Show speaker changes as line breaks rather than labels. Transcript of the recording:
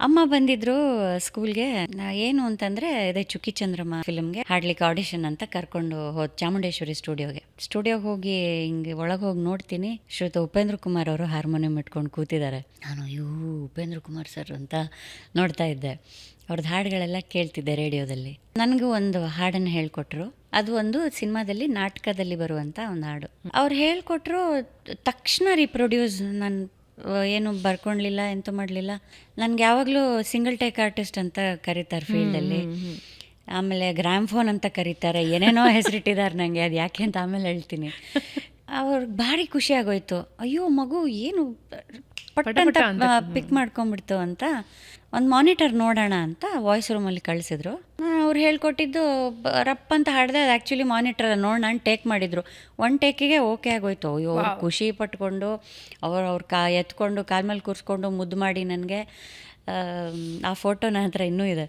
ಅಮ್ಮ ಬಂದಿದ್ರು ಸ್ಕೂಲ್ಗೆ. ಏನು ಅಂತಂದ್ರೆ, ಇದೇ ಚುಕ್ಕಿ ಚಂದ್ರಮ್ಮ ಫಿಲ್ಮ್ಗೆ ಹಾಡ್ಲಿಕ್ಕೆ ಆಡಿಷನ್ ಅಂತ ಕರ್ಕೊಂಡು ಹೋದ್ ಚಾಮುಂಡೇಶ್ವರಿ ಸ್ಟುಡಿಯೋಗೆ. ಸ್ಟುಡಿಯೋಗೆ ಹೋಗಿ ಹಿಂಗೆ ಒಳಗೆ ಹೋಗಿ ನೋಡ್ತೀನಿ. ಶ್ರೀತ ಉಪೇಂದ್ರ ಕುಮಾರ್ ಅವರು ಹಾರ್ಮೋನಿಯಂ ಇಟ್ಕೊಂಡು ಕೂತಿದ್ದಾರೆ ನಾನು ಅಯ್ಯೋ ಉಪೇಂದ್ರ ಕುಮಾರ್ ಸರ್ ಅಂತ ನೋಡ್ತಾ ಇದ್ದೆ. ಅವ್ರದ್ದು ಹಾಡುಗಳೆಲ್ಲ ಕೇಳ್ತಿದ್ದೆ ರೇಡಿಯೋದಲ್ಲಿ. ನನಗೂ ಒಂದು ಹಾಡನ್ನು ಹೇಳ್ಕೊಟ್ರು. ಅದು ಒಂದು ಸಿನಿಮಾದಲ್ಲಿ ನಾಟಕದಲ್ಲಿ ಬರುವಂಥ ಒಂದು ಹಾಡು. ಅವ್ರು ಹೇಳ್ಕೊಟ್ರು, ತಕ್ಷಣ ರೀಪ್ರೊಡ್ಯೂಸ್ ನಾನು ಏನು ಬರ್ಕೊಳ್ಲಿಲ್ಲ ಎಂತೂ ಮಾಡಲಿಲ್ಲ. ನನಗೆ ಯಾವಾಗಲೂ ಸಿಂಗಲ್ ಟೇಕ್ ಆರ್ಟಿಸ್ಟ್ ಅಂತ ಕರೀತಾರೆ ಫೀಲ್ಡಲ್ಲಿ. ಆಮೇಲೆ ಗ್ರಾಮ್ ಫೋನ್ ಅಂತ ಕರೀತಾರೆ ಏನೇನೋ ಹೆಸರಿಟ್ಟಿದ್ದಾರೆ ನನಗೆ ಅದು ಯಾಕೆ ಅಂತ ಆಮೇಲೆ ಹೇಳ್ತೀನಿ. ಅವ್ರಿಗೆ ಭಾರಿ ಖುಷಿ ಆಗೋಯ್ತು. ಅಯ್ಯೋ ಮಗು ಏನು ಪಟ್ ಅಂತ ಪಿಕ್ ಮಾಡ್ಕೊಂಡ್ಬಿಡ್ತು ಅಂತ. ಒಂದು ಮಾನಿಟರ್ ನೋಡೋಣ ಅಂತ ವಾಯ್ಸ್ ರೂಮಲ್ಲಿ ಕಳಿಸಿದ್ರು. ಅವ್ರು ಹೇಳ್ಕೊಟ್ಟಿದ್ದು ರಪ್ಪ ರಪ್ ಅಂತ ಹಾಡಿದೆ ಅದು ಆ್ಯಕ್ಚುಲಿ ಮಾನಿಟರ್ ನಾನು ಟೇಕ್ ಮಾಡಿದ್ರು. ಒನ್ ಟೇಕಿಗೆ ಓಕೆ ಆಗೋಯ್ತು. ಅಯ್ಯೋ ಖುಷಿ ಪಟ್ಕೊಂಡು ಅವ್ರು ಅವ್ರ ಕಾ ಎತ್ಕೊಂಡು ಕಾಲ್ಮೇಲೆ ಕೂರಿಸ್ಕೊಂಡು ಮುದ್ದು ಮಾಡಿ ನನಗೆ. ಆ ಫೋಟೋ ನನ್ನ ಹತ್ರ ಇನ್ನೂ ಇದೆ.